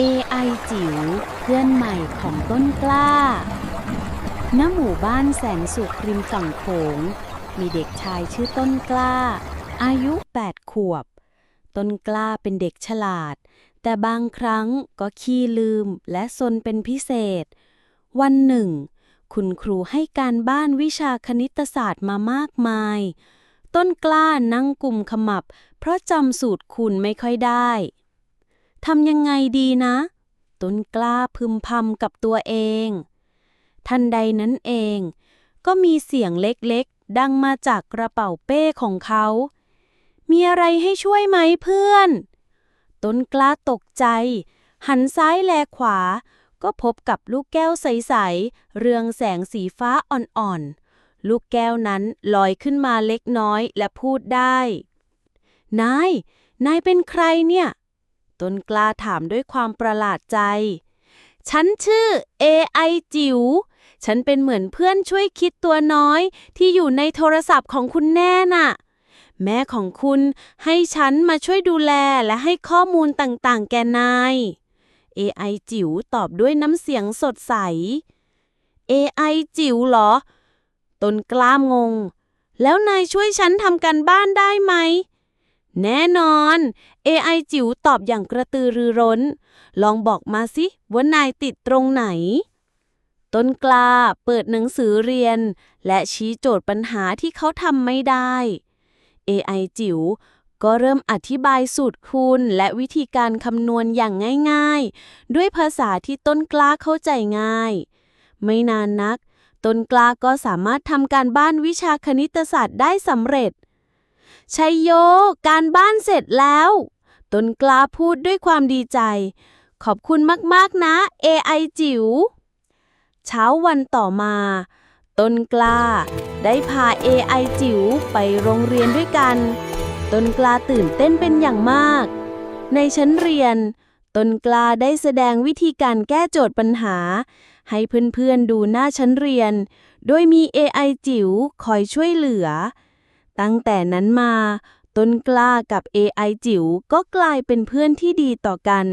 AI จิ๋วเพื่อนใหม่ของต้นกล้า ณ หมู่บ้านแสนสุขริมฝั่งโขง มีเด็กชายชื่อต้นกล้า อายุ 8 ขวบ ต้นกล้าเป็นเด็กฉลาด แต่บางครั้งก็ขี้ลืมและซนเป็นพิเศษ วันหนึ่ง คุณครูให้การบ้านวิชาคณิตศาสตร์มามากมาย ต้นกล้านั่งกลุ่มขมับ เพราะจำสูตรคูณไม่ค่อยได้ ทำยังไงดีนะ ต้นกล้าพึมพำกับตัวเอง ทันใดนั้นเอง ก็มีเสียงเล็กๆ ดังมาจากกระเป๋าเป้ของเขา มีอะไรให้ช่วยไหมเพื่อน ต้นกล้าตกใจ หันซ้ายแลขวา ก็พบกับลูกแก้วใส ๆ เรืองแสงสีฟ้าอ่อนๆ ลูกแก้วนั้นลอยขึ้นมาเล็กน้อยและพูดได้ นาย นายเป็นใครเนี่ย ต้นกล้าถามด้วยความประหลาดใจ ฉันชื่อ AI จิ๋ว ฉันเป็นเหมือนเพื่อนช่วยคิดตัวน้อยที่อยู่ในโทรศัพท์ของคุณแน่น่ะ แม่ของคุณให้ฉันมาช่วยดูแลและให้ข้อมูลต่างๆ แกนาย AI จิ๋วตอบด้วยน้ำเสียงสดใส AI จิ๋วเหรอ ต้นกล้ามงง แล้วนายช่วยฉันทำกันบ้านได้ไหม แน่นอน AI จิ๋วตอบอย่างกระตือรือร้น ลองบอกมาสิว่านายติดตรงไหน ต้นกล้าเปิดหนังสือเรียน และชี้โจทย์ปัญหาที่เขาทำไม่ได้ AI จิ๋วก็เริ่มอธิบายสูตรคูณและวิธีการคำนวณอย่างง่ายๆ ด้วยภาษาที่ต้นกล้าเข้าใจง่าย ไม่นานนัก ต้นกล้าก็สามารถทำการบ้านวิชาคณิตศาสตร์ได้สำเร็จ ชัยโย การบ้านเสร็จแล้ว ต้นกล้าพูดด้วยความดีใจ ขอบคุณมากๆนะ AI จิ๋ว เช้าวันต่อมา ต้นกล้า ได้พา AI จิ๋วไปโรงเรียนด้วยกัน ต้นกล้าตื่นเต้นเป็นอย่างมาก ในชั้นเรียน ต้นกล้าได้แสดงวิธีการแก้โจทย์ปัญหา ให้เพื่อนๆดูหน้าชั้นเรียน โดยมี AI จิ๋วคอยช่วยเหลือ ตั้งแต่นั้นมา ต้นกล้ากับ AI จิ๋วก็กลายเป็นเพื่อนที่ดีต่อกัน